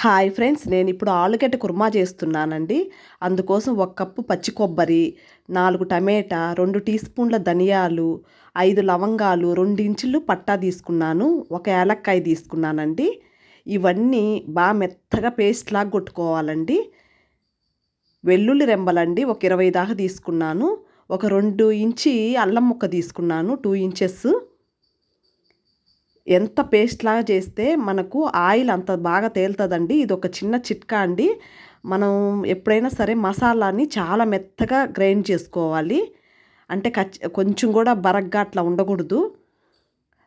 Hi friends నేను ఇప్పుడు ఆలుగడ్డ కుర్మా చేస్తున్నానండి. అందుకోసం ఒక కప్పు పచ్చి కొబ్బరి నాలుగు టమేటా రెండు టీ స్పూన్ల ధనియాలు ఐదు లవంగాలు రెండు ఇంచులు పట్టా తీసుకున్నాను. ఒక ఏలక్కాయ తీసుకున్నానండి. ఇవన్నీ బాగా మెత్తగా పేస్ట్ లాగా కొట్టుకోవాలండి. వెల్లుల్లి రెంబలండి ఒక ఇరవై దాకా తీసుకున్నాను. ఒక రెండు ఇంచి అల్లం ముక్క తీసుకున్నాను టూ ఇంచెస్. ఎంత పేస్ట్ లాగా చేస్తే మనకు ఆయిల్ అంత బాగా తేలుతుందండి. ఇది ఒక చిన్న చిట్కా అండి. మనం ఎప్పుడైనా సరే మసాలాని చాలా మెత్తగా గ్రైండ్ చేసుకోవాలి. అంటే కొంచెం కూడా బరగ్గా అట్లా ఉండకూడదు.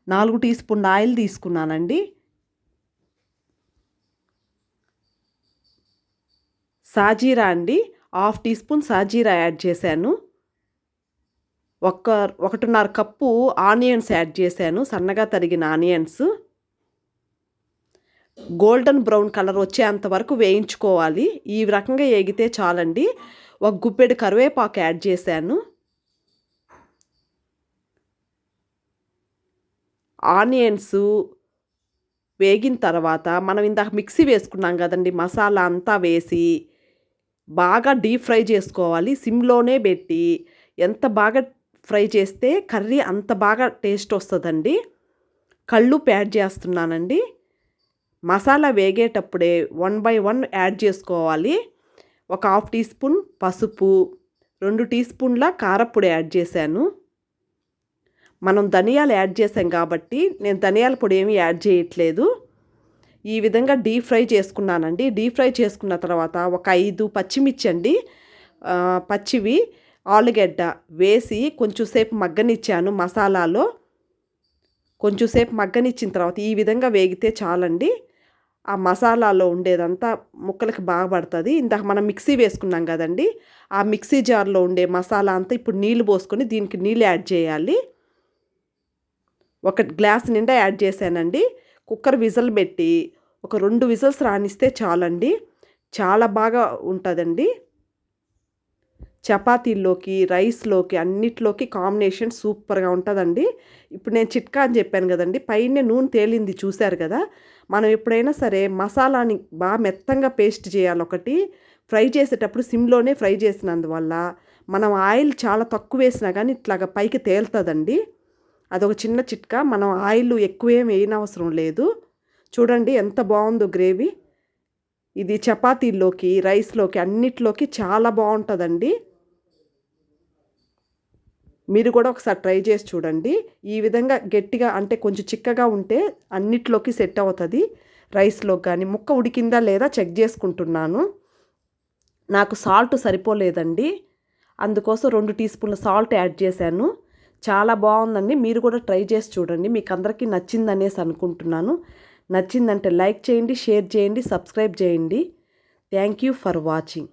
నాలుగు టీ స్పూన్ ఆయిల్ తీసుకున్నానండి. సాజీరా అండి. హాఫ్ టీ స్పూన్ సాజీరా యాడ్ చేశాను. ఒక్క ఒకటిన్నర కప్పు ఆనియన్స్ యాడ్ చేశాను. సన్నగా తరిగిన ఆనియన్స్. గోల్డెన్ బ్రౌన్ కలర్ వచ్చేంత వరకు వేయించుకోవాలి. ఈ రకంగా వేగితే చాలండి. ఒక గుప్పెడు కరివేపాకు యాడ్ చేశాను. ఆనియన్స్ వేగిన తర్వాత మనం ఇందాక మిక్సీ వేసుకున్నాం కదండి. మసాలా అంతా వేసి బాగా డీప్ ఫ్రై చేసుకోవాలి. సిమ్లోనే పెట్టి ఎంత బాగా ఫ్రై చేస్తే కర్రీ అంత బాగా టేస్ట్ వస్తుందండి. కళ్ళు యాడ్ చేస్తున్నానండి. మసాలా వేగేటప్పుడే వన్ బై వన్ యాడ్ చేసుకోవాలి. ఒక హాఫ్ టీ స్పూన్ పసుపు రెండు టీ స్పూన్ల కారప్పొడి యాడ్ చేశాను. మనం ధనియాలు యాడ్ చేసాం కాబట్టి నేను ధనియాల పొడి ఏమీ యాడ్ చేయట్లేదు. ఈ విధంగా డీప్ ఫ్రై చేసుకున్నానండి. డీప్ ఫ్రై చేసుకున్న తర్వాత ఒక ఐదు పచ్చిమిర్చి అండి పచ్చివి ఆలుగడ్డ వేసి కొంచెంసేపు మగ్గనిచ్చాను మసాలాలో. కొంచెంసేపు మగ్గనిచ్చిన తర్వాత ఈ విధంగా వేగితే చాలండి. ఆ మసాలాలో ఉండేదంతా ముక్కలకి బాగా పడుతుంది. ఇందాక మనం మిక్సీ వేసుకున్నాం కదండి. ఆ మిక్సీ జార్లో ఉండే మసాలా అంతా ఇప్పుడు నీళ్ళు పోసుకొని దీనికి నీళ్ళు యాడ్ చేయాలి. ఒక గ్లాస్ నిండా యాడ్ చేశానండి. కుక్కర్ విజల్ పెట్టి ఒక రెండు విజల్స్ రానిస్తే చాలండి. చాలా బాగా ఉంటుందండి. చపాతీల్లోకి రైస్లోకి అన్నిట్లోకి కాంబినేషన్ సూపర్గా ఉంటుందండి. ఇప్పుడు నేను చిట్కా అని చెప్పాను కదండి పైన నూనె తేలింది చూశారు కదా. మనం ఎప్పుడైనా సరే మసాలాని బాగా మెత్తంగా పేస్ట్ చేయాలి ఒకటి ఫ్రై చేసేటప్పుడు సిమ్లోనే ఫ్రై చేసినందువల్ల మనం ఆయిల్ చాలా తక్కువ వేసినా కానీ ఇట్లాగా పైకి తేలుతుందండి. అదొక చిన్న చిట్కా మనం ఆయిల్ ఎక్కువేం వేయనవసరం లేదు. చూడండి ఎంత బాగుందో గ్రేవీ. ఇది చపాతీల్లోకి రైస్లోకి అన్నిట్లోకి చాలా బాగుంటుందండి. మీరు కూడా ఒకసారి ట్రై చేసి చూడండి. ఈ విధంగా గట్టిగా అంటే కొంచెం చిక్కగా ఉంటే అన్నిట్లోకి సెట్ అవుతుంది. రైస్లో కానీ ముక్క ఉడికిందా లేదా చెక్ చేసుకుంటున్నాను. నాకు సాల్ట్ సరిపోలేదండి. అందుకోసం రెండు టీ స్పూన్ల సాల్ట్ యాడ్ చేశాను. చాలా బాగుందండి. మీరు కూడా ట్రై చేసి చూడండి. మీకు అందరికీ నచ్చిందనేసి అనుకుంటున్నాను. నచ్చిందంటే లైక్ చేయండి షేర్ చేయండి సబ్స్క్రైబ్ చేయండి. Thank you for watching.